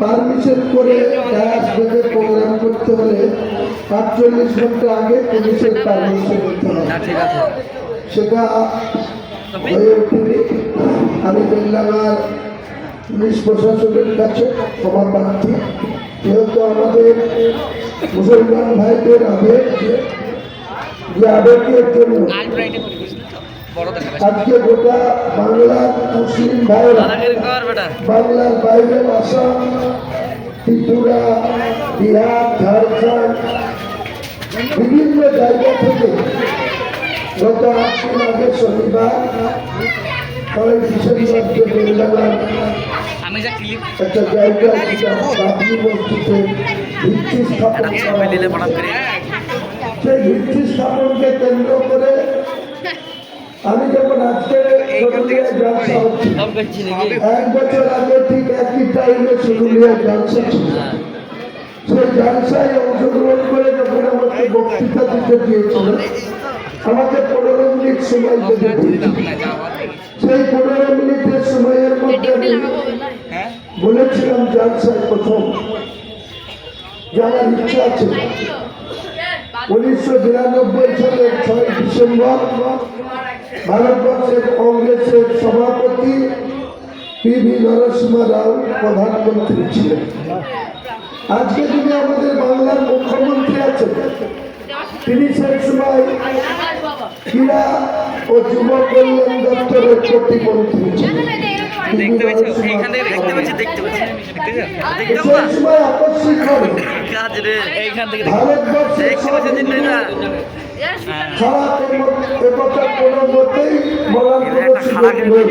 Permission করে gas বেঁধে programme করতে হলে আটচল্লিশ ঘণ্টা আগে পুলিশের পারমিশন নিতে হবে। সেটা হয়ে ওঠেনি। আমি পুলিশ প্রশাসনের কাছে ক্ষমা প্রার্থী। যেহেতু আমাদের মুসলমান ভাইদের আবেগ যে আবেগের জন্য আজকে গোটা বাংলার মুসলিম ভাইরা বাংলার বাইরে আসাম ত্রিপুরা বিহার ঝাড়খণ্ড বিভিন্ন জায়গা থেকে গত আট আগে শনিবার আমি যা ক্লিপ একটা জায়গা বাবরি মসজিদে ভিত্তি স্থাপন করা। সেই ভিত্তি স্থাপনকে কেন্দ্র করে আমি যখন আজকে জলসা এক বছর আগে ঠিক একই টাইমে শুরুলিয়া জলসা ছিল সেই জলসায় অংশগ্রহণ করে যখন আমাকে বক্তৃতা দিতে দিয়েছিল, আমাকে পনেরো মিনিট সময় দেবে সেই পনেরো মিনিটের সময়ের মধ্যে আমি বলেছিলাম জলসায় প্রথম যে ইচ্ছা আছে। উনিশশো বিরানব্বই সালের ছয় ডিসেম্বর ভারতবর্ষের কংগ্রেসের সভাপতি পি ভি নরসিংহ রাও প্রধানমন্ত্রী ছিলেন। আজকে তিনি আমাদের বাংলার মুখ্যমন্ত্রী আছেন তিনি সেই সময় ক্রীড়া ও যুব কল্যাণ দপ্তরের প্রতিমন্ত্রী ছিলেন। দেখতে পাচ্ছি এইখান দেখতে পাচ্ছি দেখতে পাচ্ছি দেখতে দেখতে সেই সময় আকস্মিক হবে কাজ রে। এইখান থেকে ভারতবর্ষের জিনিসটা কোনো মতেই বলার কোনো সুযোগ নেই।